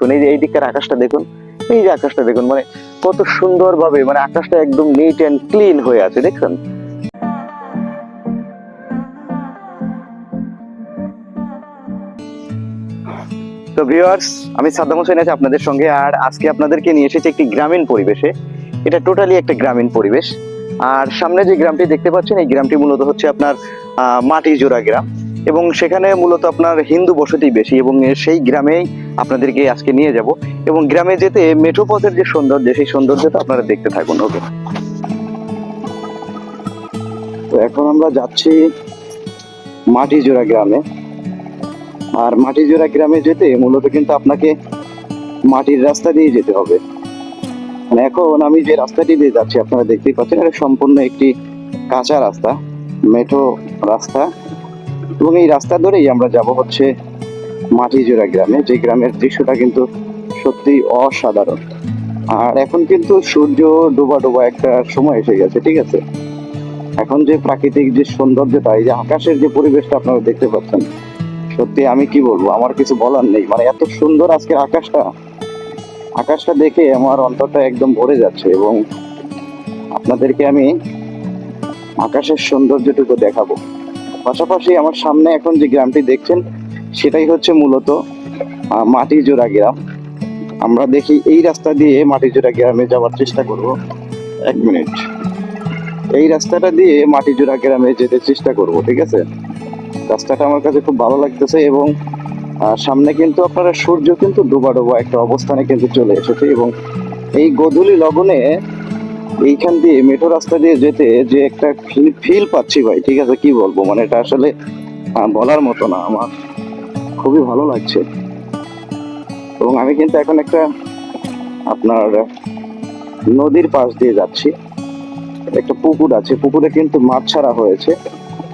দেখুন এই যে এই দিককার আকাশটা দেখুন এই যে আকাশটা দেখুন মানে কত সুন্দর ভাবে মানে আকাশটা একদম নিট অ্যান্ড ক্লিন হয়ে আছে দেখছেন? তো ভিউয়ার্স আমি সাদ্দাম হোসেন আছি আপনাদের সঙ্গে আর আজকে আপনাদেরকে নিয়ে এসেছি একটি গ্রামীণ পরিবেশে। এটা টোটালি একটা গ্রামীণ পরিবেশ। আর সামনে যে গ্রামটি দেখতে পাচ্ছেন এই গ্রামটি মূলত হচ্ছে আপনার আহ, মাটিজোড়া গ্রাম। এবং সেখানে মূলত আপনার হিন্দু বসতি বেশি এবং সেই গ্রামেই আপনাদেরকে আজকে নিয়ে যাব এবং গ্রামে যেতে মেঠো পথের যে সৌন্দর্য, সেই সৌন্দর্যটা আপনারা দেখতে থাকুন, ওকে? তো এখন আমরা যাচ্ছি মাটিজোড়া গ্রামে। আর মাটিজোড়া গ্রামে যেতে মূলত কিন্তু আপনাকে মাটির রাস্তা দিয়ে যেতে হবে। মানে এখন আমি যে রাস্তাটি দিয়ে যাচ্ছি, আপনারা দেখতেই পাচ্ছেন, এটা সম্পূর্ণ একটি কাঁচা রাস্তা, মেঠো রাস্তা। এবং এই রাস্তা ধরেই আমরা যাব হচ্ছে মাটিজোড়া গ্রামে, যে গ্রামের দৃশ্যটা কিন্তু সত্যি অসাধারণ। আর এখন কিন্তু সূর্য ডোবা ডোবা একটা সময় এসে গেছে, ঠিক আছে? এখন যে প্রাকৃতিক যে সৌন্দর্যটা, এই যে আকাশের যে পরিবেশটা আপনারা দেখতে পাচ্ছেন, সত্যি আমি কি বলব, আমার কিছু বলার নেই। মানে এত সুন্দর আজকের আকাশটা আকাশটা দেখে আমার অন্তরটা একদম ভরে যাচ্ছে এবং আপনাদেরকে আমি আকাশের সৌন্দর্যটুকু দেখাবো। পাশাপাশি আমার সামনে এখন যে গ্রামটি দেখছেন, সেটাই হচ্ছে মূলত মাটিজোড়া গ্রাম। আমরা দেখি এই রাস্তা দিয়ে মাটিজোড়া গ্রামে যাওয়ার চেষ্টা করব। এক মিনিট। এই রাস্তাটা দিয়ে মাটিজোড়া গ্রামে যেতে চেষ্টা করব, ঠিক আছে? রাস্তাটা আমার কাছে খুব ভালো লাগতেছে এবং সামনে কিন্তু আপনারা সূর্য কিন্তু ডোবা ডোবা একটা অবস্থানে কিন্তু চলে এসেছে এবং এই গোধূলি লগনে এইখান দিয়ে মেঠো রাস্তা দিয়ে যেতে যে একটা ফিল পাচ্ছি ভাই, ঠিক আছে? কি বলব? মানে এটা আসলে বলার মতো না। আমার খুবই ভালো লাগছে। এবং আমি কিন্তু এখন একটা, আপনার, নদীর পাশ দিয়ে যাচ্ছি। একটা পুকুর আছে। পুকুরে কিন্তু মাছ ছাড়া হয়েছে।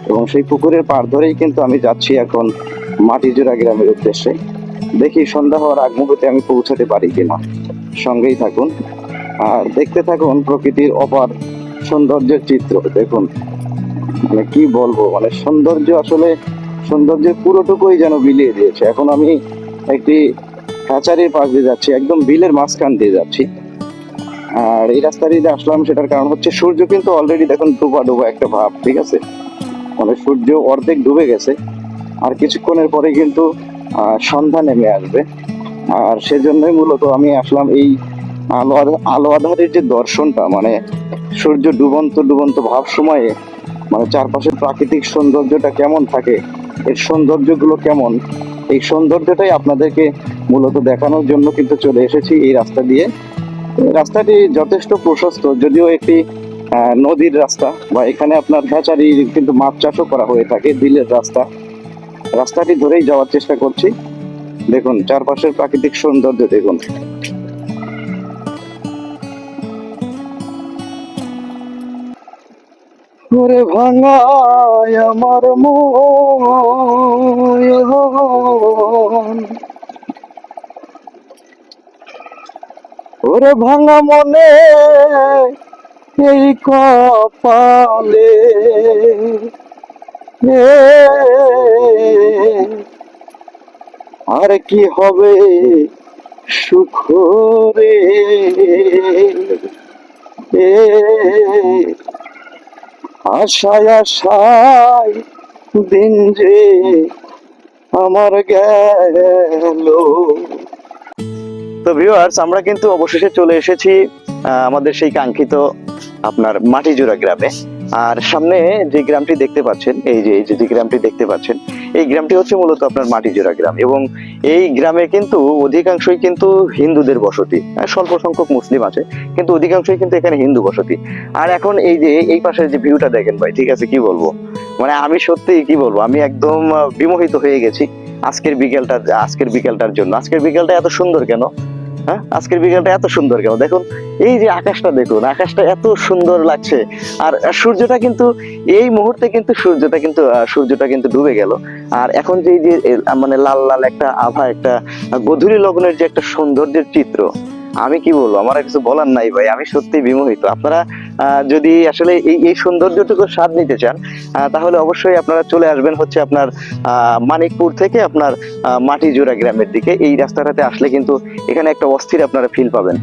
এবং সেই পুকুরের পার ধরেই কিন্তু আমি যাচ্ছি এখন মাটিজোড়া গ্রামের উদ্দেশ্যে। দেখি সন্ধ্যা হওয়ার আগ মুহূর্তে আমি পৌঁছাতে পারি কিনা। সঙ্গেই থাকুন। আর দেখতে থাকুন প্রকৃতির অপার সৌন্দর্যের চিত্র, দেখুন। মানে কি বলব মানে সৌন্দর্য আসলে সৌন্দর্যের পুরোটুকুই যেন বিলিয়ে দিয়েছে। এখন আমি একটি হ্যাচারির পাশ দিয়ে যাচ্ছি, একদম বিলের মাঝখান দিয়ে যাচ্ছি। আর এই রাস্তা দিয়ে আসলাম, সেটার কারণ হচ্ছে সূর্য কিন্তু অলরেডি দেখুন ডুবা ডুবা একটা ভাব, ঠিক আছে? মানে সূর্য অর্ধেক ডুবে গেছে, আর কিছুক্ষণের পরে কিন্তু সন্ধ্যা নেমে আসবে। আর সেজন্যই মূলত আমি আসলাম এই আলো আলো আধারের যে দর্শনটা মানে সূর্য ডুবন্ত ডুবন্ত ভাব সময়ে মানে চারপাশের প্রাকৃতিক সৌন্দর্যটা কেমন থাকে, এর সৌন্দর্যগুলো কেমন, এই সৌন্দর্যটাই আপনাদেরকে মূলত দেখানোর জন্য কিন্তু চলে এসেছি এই রাস্তা দিয়ে। রাস্তাটি যথেষ্ট প্রশস্ত, যদিও একটি নদীর রাস্তা বা এখানে আপনার হ্যাচারি কিন্তু মাছ চাষও করা হয়ে থাকে, বিলের রাস্তা। রাস্তাটি ধরেই যাওয়ার চেষ্টা করছি। দেখুন, চারপাশের প্রাকৃতিক সৌন্দর্য দেখুন। ওরে ভাঙায় আমার মন। ভাঙা মনে এই কপালে আর কি হবে সুখ রে? এ। আশায় আশায় দিন যে আমার গেল। তো ভিউয়ার্স আমরা কিন্তু অবশেষে চলে এসেছি আমাদের সেই কাঙ্ক্ষিত আপনার মাটিজোড়া গ্রামে। আর সামনে যে গ্রামটি দেখতে পাচ্ছেন এই যে এই যে গ্রামটি দেখতে পাচ্ছেন এই গ্রামটি হচ্ছে মূলত আপনার মাটিজোড়া গ্রাম এবং এই গ্রামে কিন্তু অধিকাংশই কিন্তু হিন্দুদের বসতি। হ্যাঁ, স্বল্প সংখ্যক মুসলিম আছে কিন্তু অধিকাংশই কিন্তু এখানে হিন্দু বসতি। আর এখন এই যে এই পাশের যে ভিউটা দেখেন ভাই ঠিক আছে কি বলব? মানে আমি সত্যি কি বলব আমি একদম বিমোহিত হয়ে গেছি আজকের বিকেলটা আজকের বিকেলটার জন্য। আজকের বিকেলটা এত সুন্দর কেন? হ্যাঁ? আজকের বিকালটা এত সুন্দর কেন? দেখুন, এই যে আকাশটা দেখুন, আকাশটা এত সুন্দর লাগছে। আর সূর্যটা কিন্তু, এই মুহূর্তে কিন্তু সূর্যটা কিন্তু সূর্যটা কিন্তু ডুবে গেল। আর এখন যে যে মানে লাল লাল একটা আভা, একটা গধূলি লগ্নের যে একটা সৌন্দর্যের চিত্র আমি কি বলব? আমার কিছু বলার নাই ভাই, আমি সত্যি বিমোহিত। আপনারা যদি আসলে এই এই সৌন্দর্যটুকু স্বাদ নিতে চান তাহলে অবশ্যই আপনারা চলে আসবেন হচ্ছে আপনার মানিকপুর থেকে আপনার মাটিজোড়া গ্রামের দিকে। এই রাস্তাটাতে আসলে কিন্তু এখানে একটা অস্থির আপনারা ফিল পাবেন।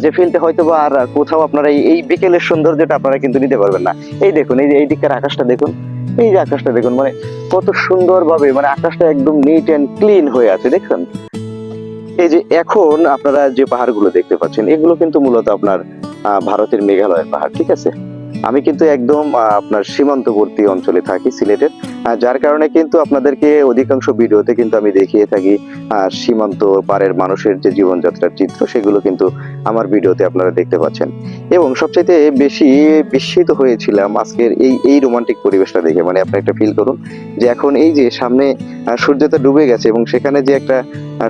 যে ফিলটা হয়তো বা আর কোথাও আপনারা এই- বিকেলের সৌন্দর্যটা আপনারা কিন্তু নিতে পারবেন না। এই দেখুন, এই যে, এই দিককার আকাশটা দেখুন, এই যে আকাশটা দেখুন মানে কত সুন্দরভাবে মানে আকাশটা একদম নিট অ্যান্ড ক্লিন হয়ে আছে দেখছেন এই যে এখন আপনারা যে পাহাড়গুলো দেখতে পাচ্ছেন, এগুলো কিন্তু মূলত আপনার ভারতের মেঘালয়ের পাহাড়, ঠিক আছে? আমি কিন্তু একদম আপনার সীমান্তবর্তী অঞ্চলে থাকি, সিলেটের যার কারণে কিন্তু আপনাদেরকে অধিকাংশ ভিডিওতে কিন্তু আমি দেখিয়ে থাকি সীমান্ত পারের মানুষের যে জীবনযাত্রার চিত্র, সেগুলো কিন্তু আমার ভিডিওতে আপনারা দেখতে পাচ্ছেন। এবং সবচাইতে বেশি বিস্মিত হয়েছিলাম আজকের এই এই রোমান্টিক পরিবেশটা দেখে মানে আপনি একটা ফিল করুন যে এখন এই যে সামনে সূর্যটা ডুবে গেছে এবং সেখানে যে একটা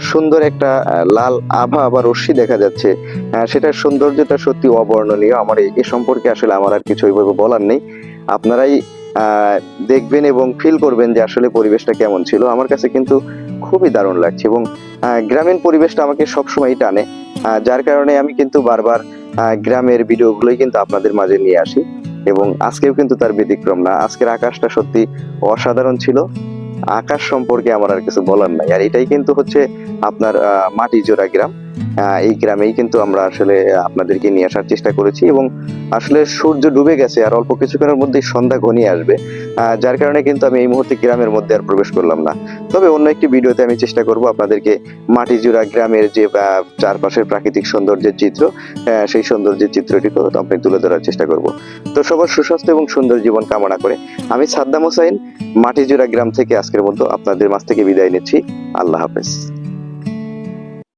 সুন্দর একটা লাল আভা বা রশ্মি দেখা যাচ্ছে। সেটার সৌন্দর্যটা সত্যি অবর্ণনীয়। আমার এ- সম্পর্কে আসলে আমার আর কিছু ওইভাবে বলার নেই। আপনারাই দেখবেন এবং ফিল করবেন যে আসলে পরিবেশটা কেমন ছিল। আমার কাছে কিন্তু খুবই দারুণ লাগছে এবং গ্রামীণ পরিবেশটা আমাকে সবসময় টানে। যার কারণে আমি কিন্তু বারবার গ্রামের ভিডিওগুলোই কিন্তু আপনাদের মাঝে নিয়ে আসি। এবং আজকেও কিন্তু তার ব্যতিক্রম না। আজকের আকাশটা সত্যি অসাধারণ ছিল। আকাশ সম্পর্কে আমার আর কিছু বলার নাই। আর এটাই কিন্তু হচ্ছে আপনার মাটি জোড়া গ্রাম। এই গ্রামেই কিন্তু আমরা আসলে আপনাদেরকে নিয়ে আসার চেষ্টা করেছি এবং আসলে সূর্য ডুবে গেছে আর অল্প কিছুক্ষণের মধ্যেই সন্ধ্যা ঘনিয়ে আসবে। যার কারণে কিন্তু আমি এই মুহূর্তে গ্রামের মধ্যে আর প্রবেশ করলাম না। তবে অন্য একটি ভিডিওতে আমি চেষ্টা করব আপনাদেরকে মাটিজোড়া গ্রামের যে চারপাশের প্রাকৃতিক সৌন্দর্যের চিত্র সেই সৌন্দর্যের চিত্রটি আমি তুলে ধরার চেষ্টা করব। তো সবার সুস্বাস্থ্য এবং সুন্দর জীবন কামনা করে আমি সাদ্দাম হোসাইন মাটিজোড়া গ্রাম থেকে আজকের মতো আপনাদের মাছ থেকে বিদায় নিচ্ছি। আল্লাহ হাফেজ।